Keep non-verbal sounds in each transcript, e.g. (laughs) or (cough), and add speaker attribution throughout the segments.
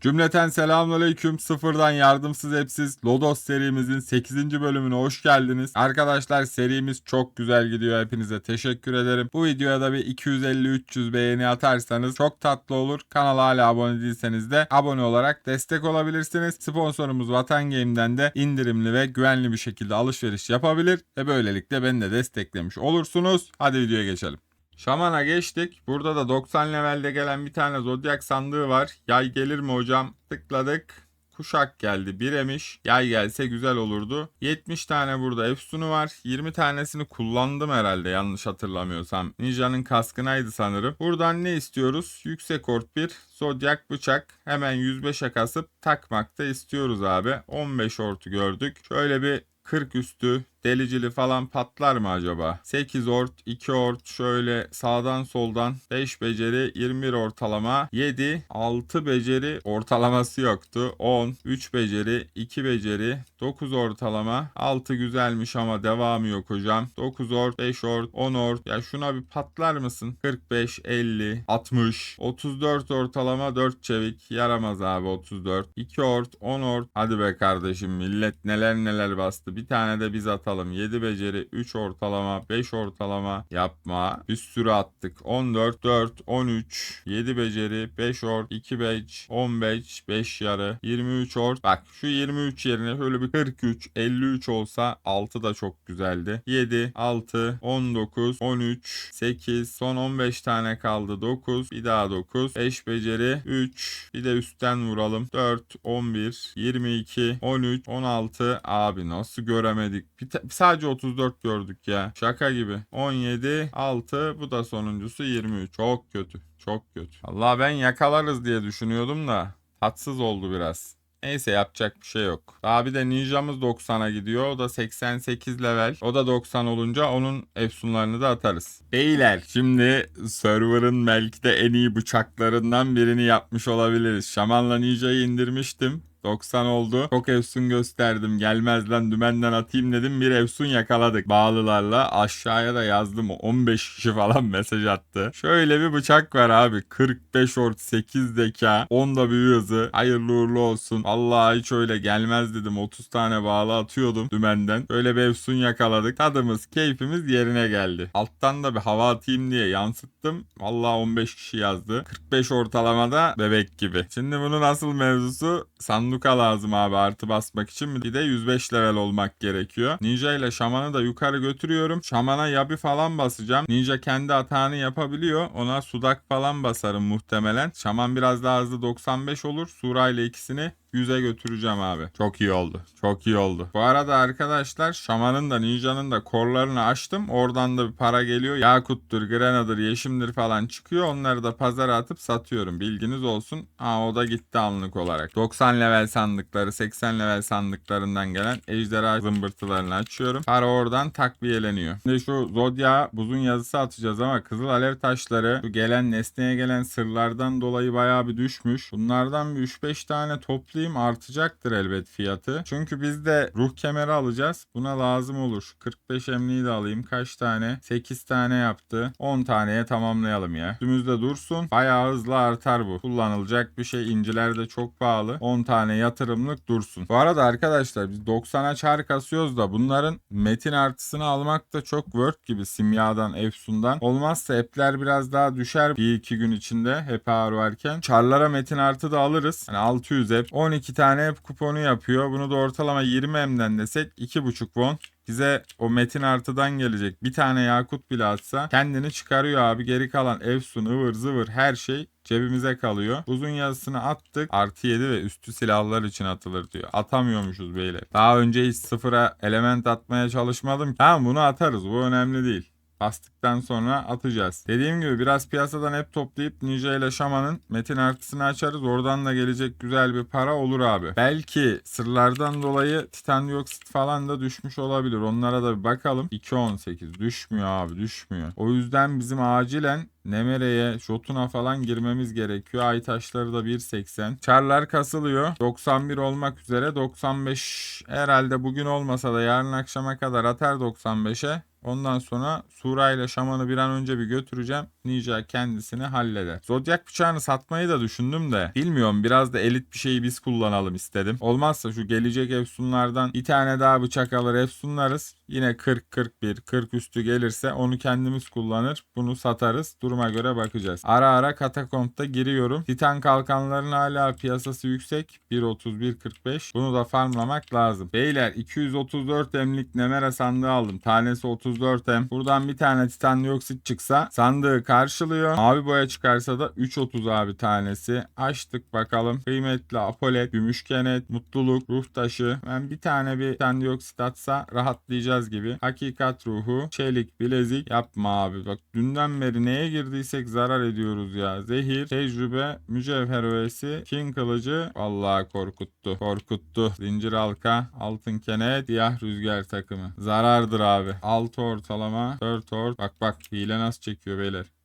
Speaker 1: Cümleten selamünaleyküm. Sıfırdan yardımsız hepsiz Lodos serimizin 8. bölümüne hoş geldiniz. Arkadaşlar serimiz çok güzel gidiyor. Hepinize teşekkür ederim. Bu videoya da bir 250-300 beğeni atarsanız çok tatlı olur. Kanala hala abone değilseniz de abone olarak destek olabilirsiniz. Sponsorumuz Vatan Game'den de indirimli ve güvenli bir şekilde alışveriş yapabilir ve böylelikle beni de desteklemiş olursunuz. Hadi videoya geçelim. Şaman'a geçtik. Burada da 90 levelde gelen bir tane zodyak sandığı var. Yay gelir mi hocam? Tıkladık. Kuşak geldi biremiş. Yay gelse güzel olurdu. 70 tane burada efsunu var. 20 tanesini kullandım herhalde yanlış hatırlamıyorsam. Ninja'nın kaskınaydı sanırım. Buradan ne istiyoruz? Yüksek ort 1. Zodyak bıçak. Hemen 105'e kasıp takmakta istiyoruz abi. 15 ortu gördük. Şöyle bir 40 üstü delicili falan patlar mı acaba? 8 ort, 2 ort şöyle sağdan soldan 5 beceri, 21 ortalama, 7, 6 beceri ortalaması yoktu. 10, 3 beceri, 2 beceri, 9 ortalama, 6 güzelmiş ama devamı yok hocam. 9 ort, 5 ort, 10 ort. Ya şuna bir patlar mısın? 45, 50, 60, 34 ortalama, 4 çevik. Yaramaz abi 34. 2 ort, 10 ort. Hadi be kardeşim millet neler neler bastı. Bir tane de biz atalım. 7 beceri, 3 ortalama, 5 ortalama yapma. Bir sürü attık. 14, 4, 13, 7 beceri, 5 ort, 2 beç, 15, 5 yarı, 23 ort. Bak şu 23 yerine şöyle bir 43, 53 olsa 6 da çok güzeldi. 7, 6, 19, 13, 8, son 15 tane kaldı. 9, bir daha 9, 5 beceri, 3, bir de üstten vuralım. 4, 11, 22, 13, 16. Abi nasıl göremedik? Bir sadece 34 gördük ya. Şaka gibi. 17, 6, bu da sonuncusu 23. Çok kötü. Çok kötü. Allah ben yakalarız diye düşünüyordum da tatsız oldu biraz. Neyse yapacak bir şey yok. Daha bir de ninjamız 90'a gidiyor. O da 88 level. O da 90 olunca onun efsunlarını da atarız. Beyler şimdi server'ın belki de en iyi bıçaklarından birini yapmış olabiliriz. Şamanla ninjayı indirmiştim. 90 oldu. Çok efsun gösterdim. Gelmez lan dümenden atayım dedim. Bir efsun yakaladık. Bağlılarla aşağıya da yazdım. 15 kişi falan (laughs) mesaj attı. Şöyle bir bıçak var abi. 45 ort 8 deka. 10 da büyü hızı. Hayırlı uğurlu olsun. Allah hiç öyle gelmez dedim. 30 tane bağlı atıyordum dümenden. Böyle bir efsun yakaladık. Tadımız keyfimiz yerine geldi. Alttan da bir hava atayım diye yansıttım. Allah 15 kişi yazdı. 45 ortalamada bebek gibi. Şimdi bunun asıl mevzusu sanduka lazım abi artı basmak için. Bir de 105 level olmak gerekiyor. Ninja ile şamanı da yukarı götürüyorum. Şamana yabi falan basacağım. Ninja kendi atağını yapabiliyor. Ona sudak falan basarım muhtemelen. Şaman biraz daha hızlı 95 olur. Sura ile ikisini 100'e götüreceğim abi. Çok iyi oldu. Çok iyi oldu. Bu arada arkadaşlar Şaman'ın da Ninja'nın da korlarını açtım. Oradan da bir para geliyor. Yakut'tur, Grenad'ır, Yeşim'dir falan çıkıyor. Onları da pazara atıp satıyorum. Bilginiz olsun. Aa o da gitti anlık olarak. 90 level sandıkları, 80 level sandıklarından gelen ejderha zımbırtılarını açıyorum. Para oradan takviyeleniyor. Şimdi şu Zodya buzun yazısı atacağız ama kızıl alev taşları şu gelen nesneye gelen sırlardan dolayı bayağı bir düşmüş. Bunlardan bir 3-5 tane toplayayım artacaktır elbet fiyatı. Çünkü biz de ruh kemeri alacağız. Buna lazım olur. Şu 45 emniği de alayım. Kaç tane? 8 tane yaptı. 10 taneye tamamlayalım ya. Üstümüzde dursun. Bayağı hızlı artar bu. Kullanılacak bir şey. İnciler de çok pahalı. 10 tane yatırımlık dursun. Bu arada arkadaşlar biz 90'a çar kasıyoruz da bunların metin artısını almak da çok worth gibi simyadan, efsundan. Olmazsa app'ler biraz daha düşer bir iki gün içinde hep ağır varken. Çarlara metin artı da alırız. Hani 600 app. 12 tane kuponu yapıyor. Bunu da ortalama 20 M'den desek 2.5 won bize o metin artıdan gelecek bir tane yakut bile atsa kendini çıkarıyor abi. Geri kalan efsun, ıvır zıvır her şey cebimize kalıyor. Uzun yazısını attık. Artı 7 ve üstü silahlar için atılır diyor. Atamıyormuşuz beyler. Daha önce hiç sıfıra element atmaya çalışmadım. Tamam bunu atarız. Bu önemli değil. Bastıktan sonra atacağız. Dediğim gibi biraz piyasadan hep toplayıp Ninja ile Şaman'ın metin artısını açarız. Oradan da gelecek güzel bir para olur abi. Belki sırlardan dolayı titan dioksit falan da düşmüş olabilir. Onlara da bir bakalım. 2.18 düşmüyor abi düşmüyor. O yüzden bizim acilen Nemere'ye, Jotun'a falan girmemiz gerekiyor. Ay taşları da 1.80. Çarlar kasılıyor. 91 olmak üzere 95 herhalde bugün olmasa da yarın akşama kadar atar 95'e. Ondan sonra Sura ile Şaman'ı bir an önce bir götüreceğim. Ninja kendisini halleder. Zodyak bıçağını satmayı da düşündüm de bilmiyorum biraz da elit bir şeyi biz kullanalım istedim. Olmazsa şu gelecek Efsunlardan bir tane daha bıçak alır Efsunlarız. Yine 40 41 40 üstü gelirse onu kendimiz kullanır. Bunu satarız. Duruma göre bakacağız. Ara ara katakompta giriyorum. Titan kalkanların hala piyasası yüksek. 1.30 1.45. Bunu da farmlamak lazım. Beyler 234 emlik Nemera sandığı aldım. Tanesi 34 em. Buradan bir tane titan dioksit çıksa sandığı karşılıyor. Mavi boya çıkarsa da 3.30 abi tanesi. Açtık bakalım. Kıymetli apolet, gümüş kenet, mutluluk, ruh taşı. Ben bir tane bir titan dioksit atsa rahatlayacağız gibi. Hakikat ruhu, çelik, bilezik. Yapma abi. Bak dünden beri neye girdiysek zarar ediyoruz ya. Zehir, tecrübe, mücevher öğesi, king kılıcı. Vallahi korkuttu. Korkuttu. Zincir halka, altın kenet, siyah rüzgar takımı. Zarardır abi. 6 ortalama, 4 ort. Bak bak hile nasıl çekiyor beyler.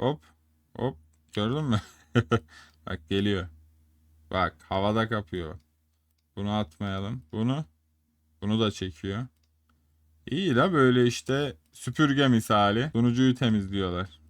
Speaker 1: Hop. Hop. Gördün mü? (laughs) bak geliyor. Bak havada kapıyor. Bunu atmayalım. Bunu. Bunu da çekiyor. İyi la böyle işte süpürge misali. Sunucuyu temizliyorlar.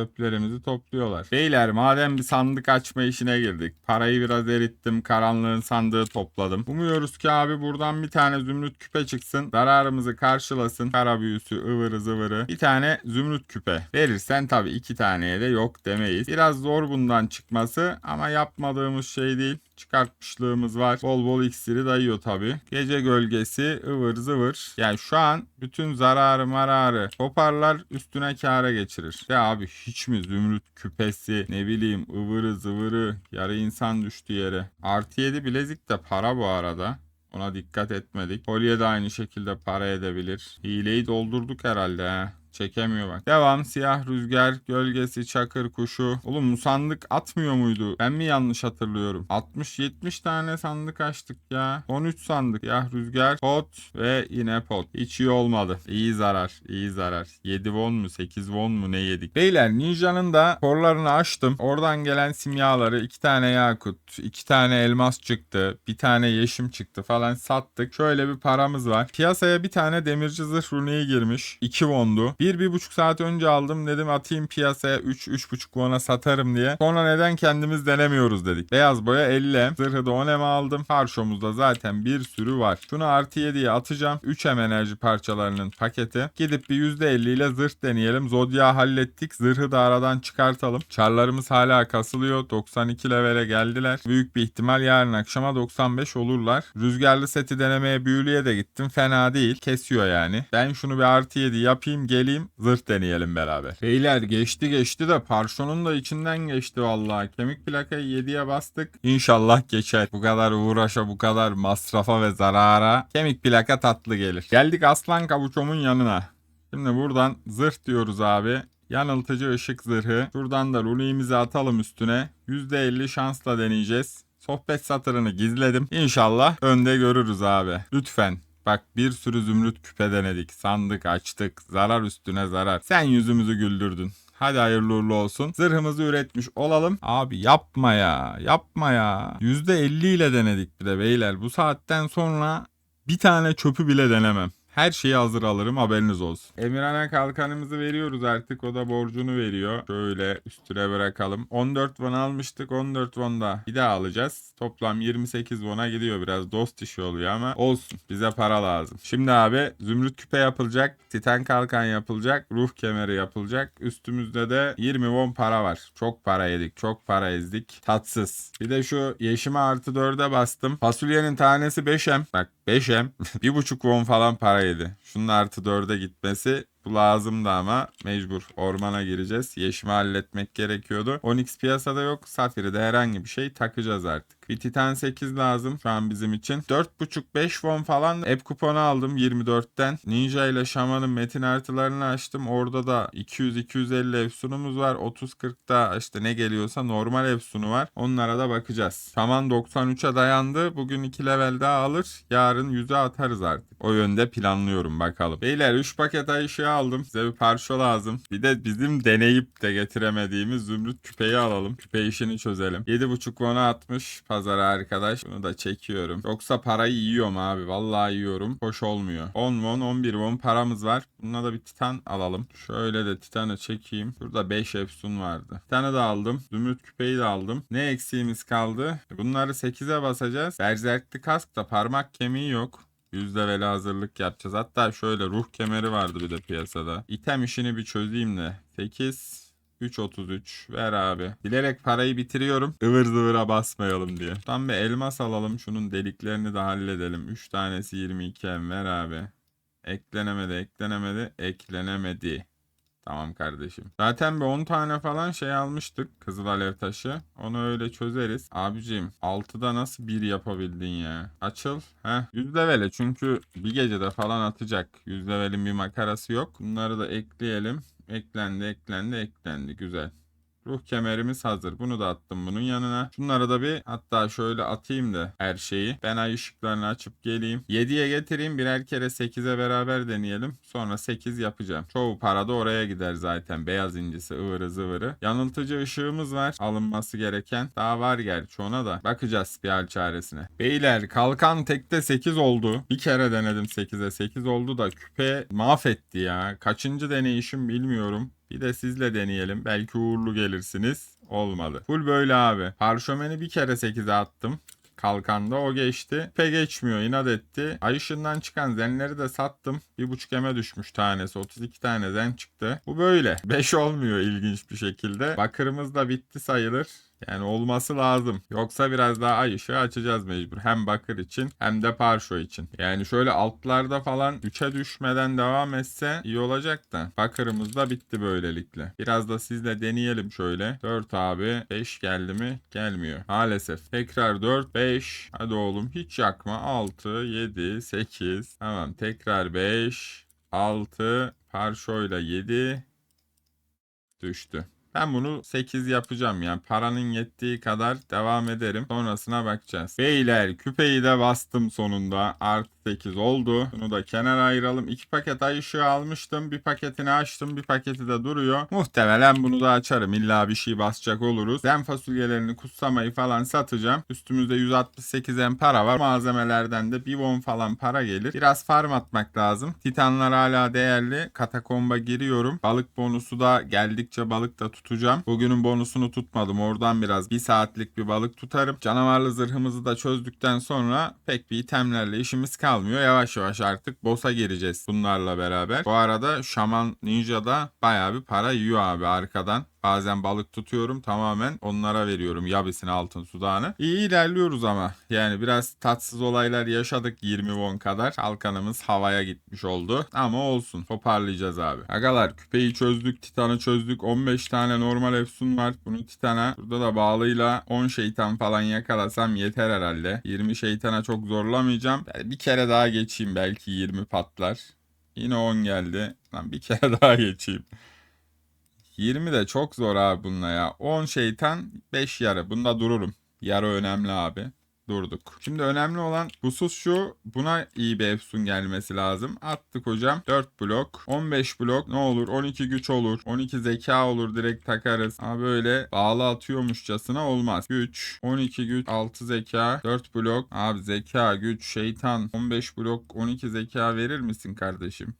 Speaker 1: Çöplerimizi topluyorlar. Beyler madem bir sandık açma işine girdik. Parayı biraz erittim. Karanlığın sandığı topladım. Umuyoruz ki abi buradan bir tane zümrüt küpe çıksın. Zararımızı karşılasın. Kara büyüsü ıvırı zıvırı. Bir tane zümrüt küpe. Verirsen tabii iki taneye de yok demeyiz. Biraz zor bundan çıkması ama yapmadığımız şey değil çıkartmışlığımız var. Bol bol iksiri dayıyor tabi. Gece gölgesi ıvır zıvır. Yani şu an bütün zararı mararı toparlar üstüne kâra geçirir. Ya abi mi zümrüt küpesi ne bileyim ıvırı zıvırı yarı insan düştü yere. Artı 7 bilezik de para bu arada. Ona dikkat etmedik. Kolye de aynı şekilde para edebilir. Hileyi doldurduk herhalde he. Çekemiyor bak. Devam siyah rüzgar, gölgesi, çakır kuşu. Oğlum bu sandık atmıyor muydu? Ben mi yanlış hatırlıyorum? 60-70 tane sandık açtık ya. 13 sandık. Siyah rüzgar, pot ve yine pot. Hiç iyi olmadı. İyi zarar, iyi zarar. 7 won mu 8 won mu ne yedik? Beyler Ninja'nın da korlarını açtım. Oradan gelen simyaları 2 tane yakut, 2 tane elmas çıktı. Bir tane yeşim çıktı falan sattık. Şöyle bir paramız var. Piyasaya bir tane demirci zırh runeyi girmiş. 2 wondu. 1-1,5 saat önce aldım. Dedim atayım piyasaya 3-3,5 won'a satarım diye. Sonra neden kendimiz denemiyoruz dedik. Beyaz boya 50 Zırhı da 10 em aldım. Parşomuzda zaten bir sürü var. Şunu artı 7'ye atacağım. 3 em enerji parçalarının paketi. Gidip bir %50 ile zırh deneyelim. Zodya hallettik. Zırhı da aradan çıkartalım. Çarlarımız hala kasılıyor. 92 levele geldiler. Büyük bir ihtimal yarın akşama 95 olurlar. Rüzgarlı seti denemeye büyülüye de gittim. Fena değil. Kesiyor yani. Ben şunu bir artı 7 yapayım geleyim. Zırh deneyelim beraber. Beyler geçti geçti de parşonun da içinden geçti vallahi. Kemik plakayı 7'ye bastık. İnşallah geçer. Bu kadar uğraşa bu kadar masrafa ve zarara kemik plaka tatlı gelir. Geldik aslan kavuçomun yanına. Şimdi buradan zırh diyoruz abi. Yanıltıcı ışık zırhı. Şuradan da rune'imizi atalım üstüne. %50 şansla deneyeceğiz. Sohbet satırını gizledim. İnşallah önde görürüz abi. Lütfen. Bak bir sürü zümrüt küpe denedik. Sandık açtık. Zarar üstüne zarar. Sen yüzümüzü güldürdün. Hadi hayırlı uğurlu olsun. Zırhımızı üretmiş olalım. Abi yapma ya. Yapma ya. %50 ile denedik bir de beyler. Bu saatten sonra bir tane çöpü bile denemem. Her şeyi hazır alırım haberiniz olsun. Emirhan'a kalkanımızı veriyoruz artık o da borcunu veriyor. Şöyle üstüne bırakalım. 14 won almıştık 14 won da bir daha alacağız. Toplam 28 won'a gidiyor biraz dost işi oluyor ama olsun bize para lazım. Şimdi abi zümrüt küpe yapılacak. Titan kalkan yapılacak. Ruh kemeri yapılacak. Üstümüzde de 20 won para var. Çok para yedik çok para ezdik. Tatsız. Bir de şu yeşime artı 4'e bastım. Fasulyenin tanesi 5M. Bak 5M. 1,5 (laughs) won falan para yedi. Şunun artı 4'e gitmesi bu lazımdı ama mecbur ormana gireceğiz. Yeşimi halletmek gerekiyordu. Onyx piyasada yok. Safir'i de herhangi bir şey takacağız artık. Bir Titan 8 lazım şu an bizim için. 4.5-5 won falan app kuponu aldım 24'ten. Ninja ile Şaman'ın metin artılarını açtım. Orada da 200-250 efsunumuz var. 30-40'da işte ne geliyorsa normal efsunu var. Onlara da bakacağız. Şaman 93'e dayandı. Bugün 2 level daha alır. Yarın 100'e atarız artık. O yönde planlıyorum bakalım. Beyler 3 paket ay aldım. Size bir parça lazım. Bir de bizim deneyip de getiremediğimiz zümrüt küpeyi alalım. Küpe işini çözelim. 7.5 won'a atmış. Pazara arkadaş. Bunu da çekiyorum. Yoksa parayı yiyorum abi. Vallahi yiyorum. Hoş olmuyor. 10 won 11 won paramız var. Bununla da bir titan alalım. Şöyle de titanı çekeyim. Burada 5 efsun vardı. Titanı da aldım. Zümrüt küpeyi de aldım. Ne eksiğimiz kaldı? Bunları 8'e basacağız. Berzerkli kask da parmak kemiği yok. Yüzde veli hazırlık yapacağız. Hatta şöyle ruh kemeri vardı bir de piyasada. İtem işini bir çözeyim de. 8 3.33 ver abi. Bilerek parayı bitiriyorum. Ivır zıvıra basmayalım diye. Tam bir elmas alalım. Şunun deliklerini de halledelim. 3 tanesi 22 em ver abi. Eklenemedi eklenemedi eklenemedi. Tamam kardeşim. Zaten bir 10 tane falan şey almıştık. Kızıl alev taşı. Onu öyle çözeriz. Abicim 6'da nasıl bir yapabildin ya? Açıl. Heh. 100 levele çünkü bir gecede falan atacak. 100 levelin bir makarası yok. Bunları da ekleyelim. Eklendi eklendi eklendi. Güzel. Ruh kemerimiz hazır. Bunu da attım bunun yanına. Şunları da bir hatta şöyle atayım da her şeyi. Ben ay ışıklarını açıp geleyim. 7'ye getireyim. Birer kere 8'e beraber deneyelim. Sonra 8 yapacağım. Çoğu para da oraya gider zaten. Beyaz incisi ıvırı zıvırı. Yanıltıcı ışığımız var. Alınması gereken. Daha var gerçi ona da. Bakacağız bir hal çaresine. Beyler kalkan tekte 8 oldu. Bir kere denedim 8'e 8 oldu da küpe mahvetti ya. Kaçıncı deneyişim bilmiyorum. Bir de sizle deneyelim. Belki uğurlu gelirsiniz. Olmadı. Full böyle abi. Parşömeni bir kere 8'e attım. Kalkanda o geçti. Pe geçmiyor inat etti. Ay ışığından çıkan zenleri de sattım. Bir buçuk eme düşmüş tanesi. 32 tane zen çıktı. Bu böyle. (laughs) 5 olmuyor ilginç bir şekilde. Bakırımız da bitti sayılır. Yani olması lazım. Yoksa biraz daha ay ışığı açacağız mecbur. Hem bakır için hem de parşo için. Yani şöyle altlarda falan 3'e düşmeden devam etse iyi olacak da. Bakırımız da bitti böylelikle. Biraz da sizle deneyelim şöyle. 4 abi 5 geldi mi? Gelmiyor. Maalesef. Tekrar 4 5. Hadi oğlum hiç yakma. 6 7 8. Tamam tekrar 5 6 parşoyla 7 düştü. Ben bunu 8 yapacağım yani paranın yettiği kadar devam ederim. Sonrasına bakacağız. Beyler küpeyi de bastım sonunda. Artı 8 oldu. Bunu da kenara ayıralım. 2 paket ay ışığı almıştım. Bir paketini açtım. Bir paketi de duruyor. Muhtemelen bunu da açarım. İlla bir şey basacak oluruz. Zen fasulyelerini kutsamayı falan satacağım. Üstümüzde 168 en para var. Malzemelerden de bir won falan para gelir. Biraz farm atmak lazım. Titanlar hala değerli. Katakomba giriyorum. Balık bonusu da geldikçe balık da tutacağım. Bugünün bonusunu tutmadım. Oradan biraz bir saatlik bir balık tutarım. Canavarlı zırhımızı da çözdükten sonra pek bir itemlerle işimiz kalmıyor. Yavaş yavaş artık boss'a gireceğiz bunlarla beraber. Bu arada Şaman Ninja'da bayağı bir para yiyor abi arkadan. Bazen balık tutuyorum tamamen onlara veriyorum Yabis'in altın sudağını. İyi ilerliyoruz ama. Yani biraz tatsız olaylar yaşadık 20 won kadar. Kalkanımız havaya gitmiş oldu. Ama olsun toparlayacağız abi. Agalar küpeyi çözdük, titanı çözdük. 15 tane normal efsun var. Bunu titana burada da bağlıyla 10 şeytan falan yakalasam yeter herhalde. 20 şeytana çok zorlamayacağım. Bir kere daha geçeyim belki 20 patlar. Yine 10 geldi. Lan bir kere (laughs) daha geçeyim. 20 de çok zor abi bununla ya. 10 şeytan 5 yarı. Bunda dururum. Yarı önemli abi. Durduk. Şimdi önemli olan husus şu. Buna iyi bir efsun gelmesi lazım. Attık hocam. 4 blok. 15 blok ne olur? 12 güç olur. 12 zeka olur. Direkt takarız. Ama böyle bağlı atıyormuşçasına olmaz. Güç. 12 güç. 6 zeka. 4 blok. Abi zeka, güç, şeytan. 15 blok. 12 zeka verir misin kardeşim?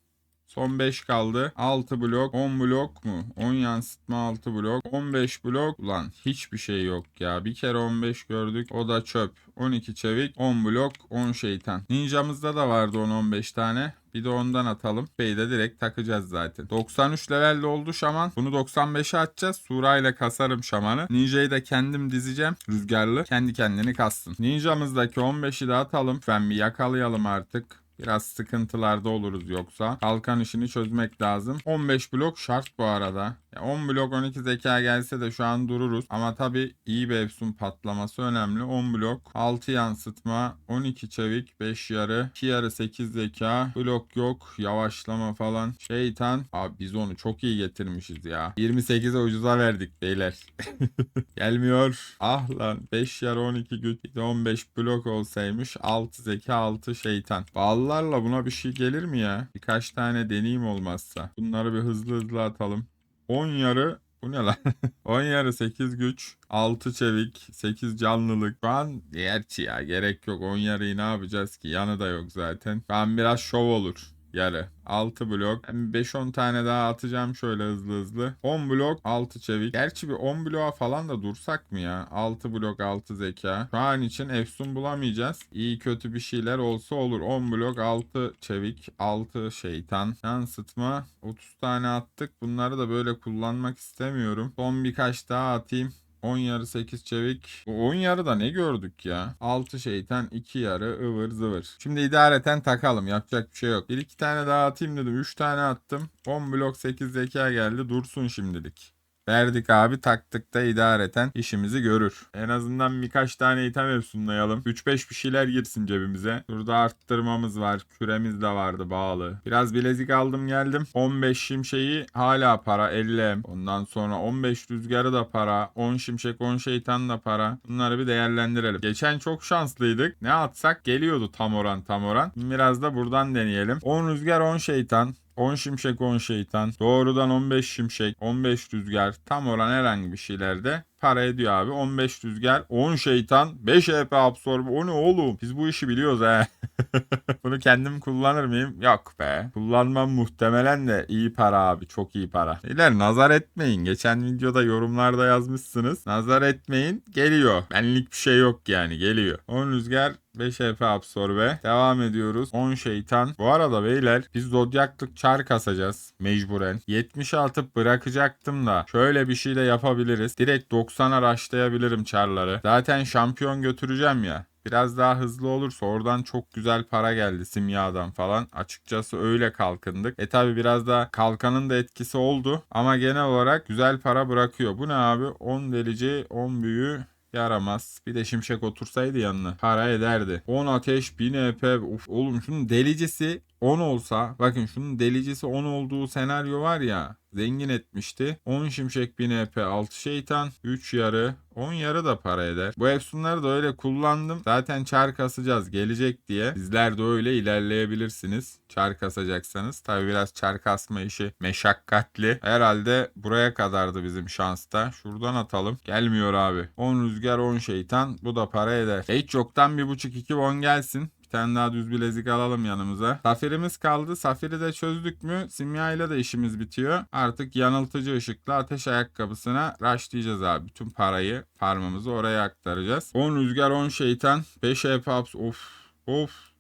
Speaker 1: Son 5 kaldı. 6 blok. 10 blok mu? 10 yansıtma 6 blok. 15 blok. Ulan hiçbir şey yok ya. Bir kere 15 gördük. O da çöp. 12 çevik. 10 blok. 10 şeytan. Ninjamızda da vardı 10-15 tane. Bir de ondan atalım. Bey de direkt takacağız zaten. 93 levelde oldu şaman. Bunu 95'e atacağız. Sura ile kasarım şamanı. Ninja'yı da kendim dizeceğim. Rüzgarlı. Kendi kendini kassın. Ninjamızdaki 15'i de atalım. Ben bir yakalayalım artık. Biraz sıkıntılarda oluruz yoksa. Kalkan işini çözmek lazım. 15 blok şart bu arada. Ya 10 blok 12 zeka gelse de şu an dururuz. Ama tabi iyi bir efsun patlaması önemli. 10 blok 6 yansıtma 12 çevik 5 yarı 2 yarı 8 zeka blok yok yavaşlama falan. Şeytan abi biz onu çok iyi getirmişiz ya. 28'e ucuza verdik beyler. (laughs) Gelmiyor. Ah lan 5 yarı 12 güç bir de 15 blok olsaymış 6 zeka 6 şeytan. Ballarla buna bir şey gelir mi ya? Birkaç tane deneyim olmazsa. Bunları bir hızlı hızlı atalım. 10 yarı Bu ne lan? (laughs) 10 yarı 8 güç, 6 çevik, 8 canlılık. Şu an gerçi ya gerek yok. 10 yarıyı ne yapacağız ki? Yanı da yok zaten. An biraz şov olur. Yarı. 6 blok. Ben 5-10 tane daha atacağım şöyle hızlı hızlı. 10 blok 6 çevik. Gerçi bir 10 bloğa falan da dursak mı ya? 6 blok 6 zeka. Şu an için efsun bulamayacağız. İyi kötü bir şeyler olsa olur. 10 blok 6 çevik. 6 şeytan. Yansıtma. 30 tane attık. Bunları da böyle kullanmak istemiyorum. Son birkaç daha atayım. 10 yarı 8 çevik. Bu 10 yarı da ne gördük ya? 6 şeytan 2 yarı ıvır zıvır. Şimdi idareten takalım. Yapacak bir şey yok. 1 2 tane daha atayım dedim. 3 tane attım. 10 blok 8 zeka geldi. Dursun şimdilik. Verdik abi taktık da idareten işimizi görür. En azından birkaç tane item efsunlayalım. 3-5 bir şeyler girsin cebimize. Burada arttırmamız var. Küremiz de vardı bağlı. Biraz bilezik aldım geldim. 15 şimşeği hala para 50 em. Ondan sonra 15 rüzgarı da para. 10 şimşek 10 şeytan da para. Bunları bir değerlendirelim. Geçen çok şanslıydık. Ne atsak geliyordu tam oran tam oran. Biraz da buradan deneyelim. 10 rüzgar 10 şeytan. 10 şimşek 10 şeytan. Doğrudan 15 şimşek 15 rüzgar. Tam olan herhangi bir şeylerde para ediyor abi. 15 rüzgar 10 şeytan 5 EP absorbe. O ne oğlum? Biz bu işi biliyoruz he. (laughs) Bunu kendim kullanır mıyım? Yok be. Kullanmam muhtemelen de iyi para abi. Çok iyi para. Beyler nazar etmeyin. Geçen videoda yorumlarda yazmışsınız. Nazar etmeyin. Geliyor. Benlik bir şey yok yani. Geliyor. 10 rüzgar 5 EP absorbe. Devam ediyoruz. 10 şeytan. Bu arada beyler biz zodyaklık çar kasacağız. Mecburen. 70 atıp bırakacaktım da. Şöyle bir şey de yapabiliriz. Direkt 90'a raşlayabilirim çarları. Zaten şampiyon götüreceğim ya. Biraz daha hızlı olursa oradan çok güzel para geldi simyadan falan. Açıkçası öyle kalkındık. E tabi biraz da kalkanın da etkisi oldu. Ama genel olarak güzel para bırakıyor. Bu ne abi? 10 delici 10 büyü yaramaz. Bir de şimşek otursaydı yanına para ederdi. 10 ateş 1000 EP. Uf, oğlum şunun delicisi 10 olsa bakın şunun delicisi 10 olduğu senaryo var ya zengin etmişti. 10 şimşek 1000 EP 6 şeytan 3 yarı 10 yarı da para eder. Bu efsunları da öyle kullandım. Zaten çar kasacağız gelecek diye. Sizler de öyle ilerleyebilirsiniz. Çar kasacaksanız. Tabi biraz çar kasma işi meşakkatli. Herhalde buraya kadardı bizim şansta. Şuradan atalım. Gelmiyor abi. 10 rüzgar 10 şeytan. Bu da para eder. Hiç yoktan 1.5-2 won gelsin. Tane daha düz bilezik alalım yanımıza. Safirimiz kaldı. Safiri de çözdük mü simya ile de işimiz bitiyor. Artık yanıltıcı ışıkla ateş ayakkabısına rushlayacağız abi. Bütün parayı farmımızı oraya aktaracağız. 10 rüzgar 10 şeytan. 5 EP ups. Of. Of.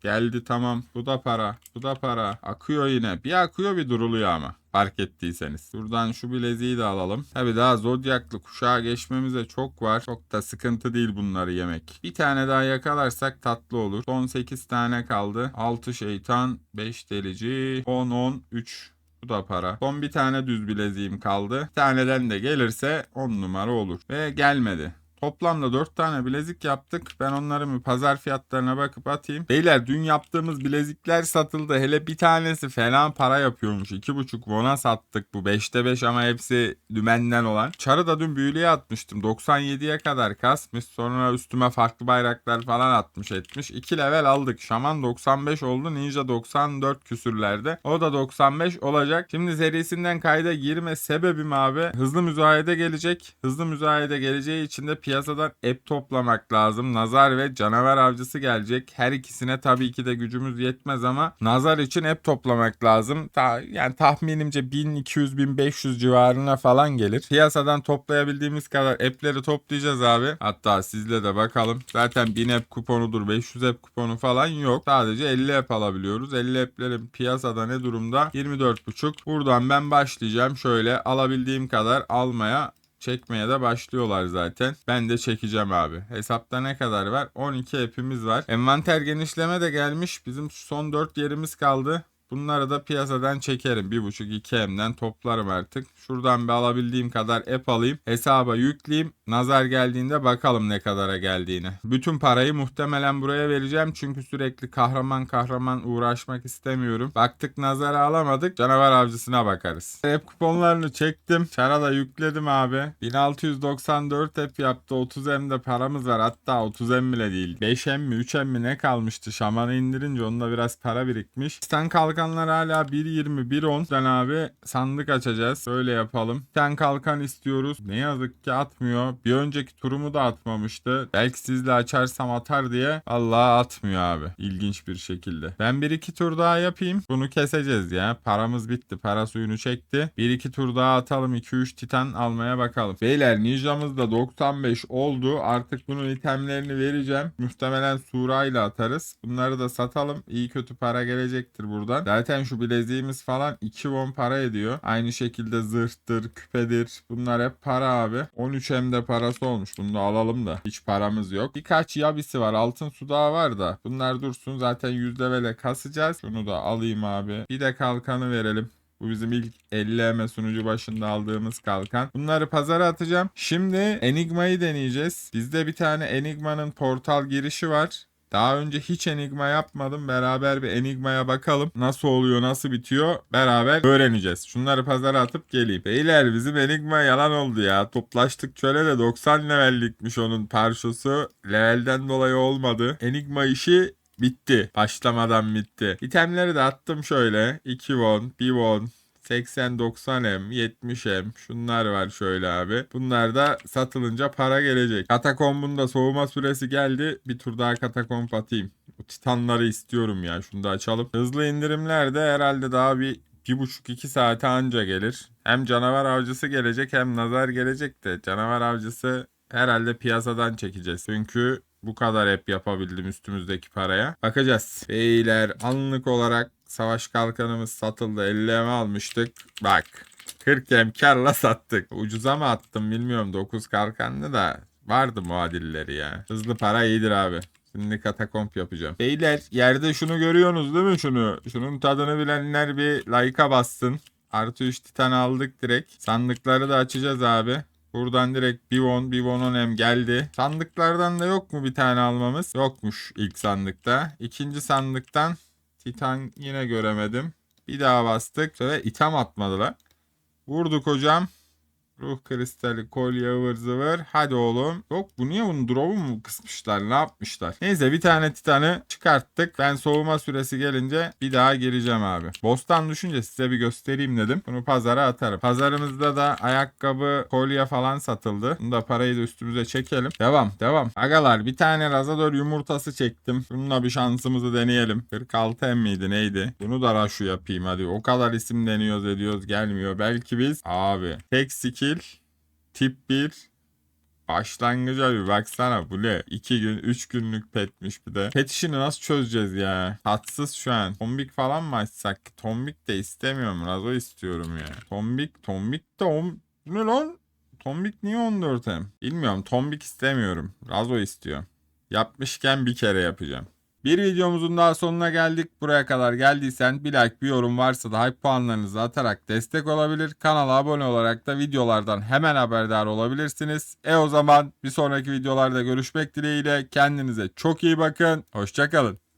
Speaker 1: Geldi tamam. Bu da para. Bu da para. Akıyor yine. Bir akıyor bir duruluyor ama. Fark ettiyseniz. Buradan şu bileziği de alalım. Tabi daha zodyaklı kuşağa geçmemize çok var. Çok da sıkıntı değil bunları yemek. Bir tane daha yakalarsak tatlı olur. Son 8 tane kaldı. 6 şeytan, 5 delici, 10, 10, 3 bu da para. Son bir tane düz bileziğim kaldı. Bir taneden de gelirse 10 numara olur. Ve gelmedi. Toplamda 4 tane bilezik yaptık. Ben onları bir pazar fiyatlarına bakıp atayım. Beyler dün yaptığımız bilezikler satıldı. Hele bir tanesi falan para yapıyormuş. 2,5 won'a sattık bu. 5'te 5 ama hepsi dümenden olan. Çarı da dün büyülüye atmıştım. 97'ye kadar kasmış. Sonra üstüme farklı bayraklar falan atmış etmiş. 2 level aldık. Şaman 95 oldu. Ninja 94 küsürlerde. O da 95 olacak. Şimdi serisinden kayda girme sebebim abi. Hızlı müzayede gelecek. Hızlı müzayede geleceği için de piyasadan ep toplamak lazım. Nazar ve canavar avcısı gelecek. Her ikisine tabii ki de gücümüz yetmez ama nazar için ep toplamak lazım. Ta, yani tahminimce 1200-1500 civarına falan gelir. Piyasadan toplayabildiğimiz kadar epleri toplayacağız abi. Hatta sizle de bakalım. Zaten 1000 ep kuponudur 500 ep kuponu falan yok. Sadece 50 ep alabiliyoruz. 50 eplerin piyasada ne durumda? 24,5. Buradan ben başlayacağım. Şöyle alabildiğim kadar almaya çekmeye de başlıyorlar zaten. Ben de çekeceğim abi. Hesapta ne kadar var? 12 app'imiz var. Envanter genişleme de gelmiş. Bizim son 4 yerimiz kaldı. Bunları da piyasadan çekerim. 1.5-2 M'den toplarım artık. Şuradan bir alabildiğim kadar app alayım. Hesaba yükleyeyim. Nazar geldiğinde bakalım ne kadara geldiğini. Bütün parayı muhtemelen buraya vereceğim. Çünkü sürekli kahraman kahraman uğraşmak istemiyorum. Baktık nazara alamadık. Canavar avcısına bakarız. App kuponlarını çektim. Çara da yükledim abi. 1694 app yaptı. 30 M'de paramız var. Hatta 30 M bile değil. 5 M mi 3 M mi ne kalmıştı? Şamanı indirince onda biraz para birikmiş. Stan kalkan kalkanlar hala 1.20 1.10. Sen abi sandık açacağız. Böyle yapalım. Ten kalkan istiyoruz. Ne yazık ki atmıyor. Bir önceki turumu da atmamıştı. Belki sizle açarsam atar diye. Allah atmıyor abi. İlginç bir şekilde. Ben bir iki tur daha yapayım. Bunu keseceğiz ya. Paramız bitti. Para suyunu çekti. Bir iki tur daha atalım. 2-3 titan almaya bakalım. Beyler ninjamız da 95 oldu. Artık bunun itemlerini vereceğim. Muhtemelen Sura ile atarız. Bunları da satalım. İyi kötü para gelecektir buradan. Zaten şu bileziğimiz falan 2 won para ediyor. Aynı şekilde zırhtır, küpedir. Bunlar hep para abi. 13 hem de parası olmuş. Bunu da alalım da. Hiç paramız yok. Birkaç yabisi var. Altın sudağı var da. Bunlar dursun. Zaten 100 levele kasacağız. Şunu da alayım abi. Bir de kalkanı verelim. Bu bizim ilk 50M sunucu başında aldığımız kalkan. Bunları pazara atacağım. Şimdi Enigma'yı deneyeceğiz. Bizde bir tane Enigma'nın portal girişi var. Daha önce hiç Enigma yapmadım. Beraber bir Enigma'ya bakalım. Nasıl oluyor, nasıl bitiyor beraber öğreneceğiz. Şunları pazara atıp geleyim. Beyler bizim Enigma yalan oldu ya. Toplaştık şöyle de 90 levellikmiş onun parçası. Levelden dolayı olmadı. Enigma işi bitti. Başlamadan bitti. İtemleri de attım şöyle. 2 won, 1 won, 80-90M, 70M şunlar var şöyle abi. Bunlar da satılınca para gelecek. Katakombun da soğuma süresi geldi. Bir tur daha katakomb atayım. Bu titanları istiyorum ya. Şunu da açalım. Hızlı indirimler de herhalde daha bir bir buçuk iki saate anca gelir. Hem canavar avcısı gelecek hem nazar gelecek de canavar avcısı herhalde piyasadan çekeceğiz. Çünkü bu kadar hep yapabildim üstümüzdeki paraya. Bakacağız. Beyler anlık olarak savaş kalkanımız satıldı. 50 em almıştık. Bak 40 em karla sattık. Ucuza mı attım bilmiyorum. 9 kalkanlı da vardı muadilleri ya. Hızlı para iyidir abi. Şimdi katakomp yapacağım. Beyler yerde şunu görüyorsunuz değil mi şunu? Şunun tadını bilenler bir like'a bassın. Artı 3 titan aldık direkt. Sandıkları da açacağız abi. Buradan direkt bir won, bir won hem geldi. Sandıklardan da yok mu bir tane almamız? Yokmuş ilk sandıkta. İkinci sandıktan Titan yine göremedim. Bir daha bastık. Ve item atmadılar. Vurduk hocam. Ruh kristali, kolye, ıvır zıvır. Hadi oğlum. Yok bu niye bunu drop'u mu kısmışlar? Ne yapmışlar? Neyse bir tane titanı çıkarttık. Ben soğuma süresi gelince bir daha gireceğim abi. Boss'tan düşünce size bir göstereyim dedim. Bunu pazara atarım. Pazarımızda da ayakkabı, kolye falan satıldı. Bunu da parayı da üstümüze çekelim. Devam, devam. Agalar bir tane razador yumurtası çektim. Bununla bir şansımızı deneyelim. 46 em miydi neydi? Bunu da raşu yapayım hadi. O kadar isim deniyoruz ediyoruz gelmiyor. Belki biz abi tek skill tip 1 Başlangıca bir baksana bu ne? 2 gün 3 günlük petmiş bir de. Pet işini nasıl çözeceğiz ya? Tatsız şu an. Tombik falan mı açsak? Tombik de istemiyorum. Razo istiyorum ya. Tombik, tombik de on... Ne lan? Tombik niye 14 hem? Bilmiyorum. Tombik istemiyorum. Razo istiyor. Yapmışken bir kere yapacağım. Bir videomuzun daha sonuna geldik. Buraya kadar geldiysen bir like bir yorum varsa da hype puanlarınızı atarak destek olabilir. Kanala abone olarak da videolardan hemen haberdar olabilirsiniz. E o zaman bir sonraki videolarda görüşmek dileğiyle. Kendinize çok iyi bakın. Hoşçakalın.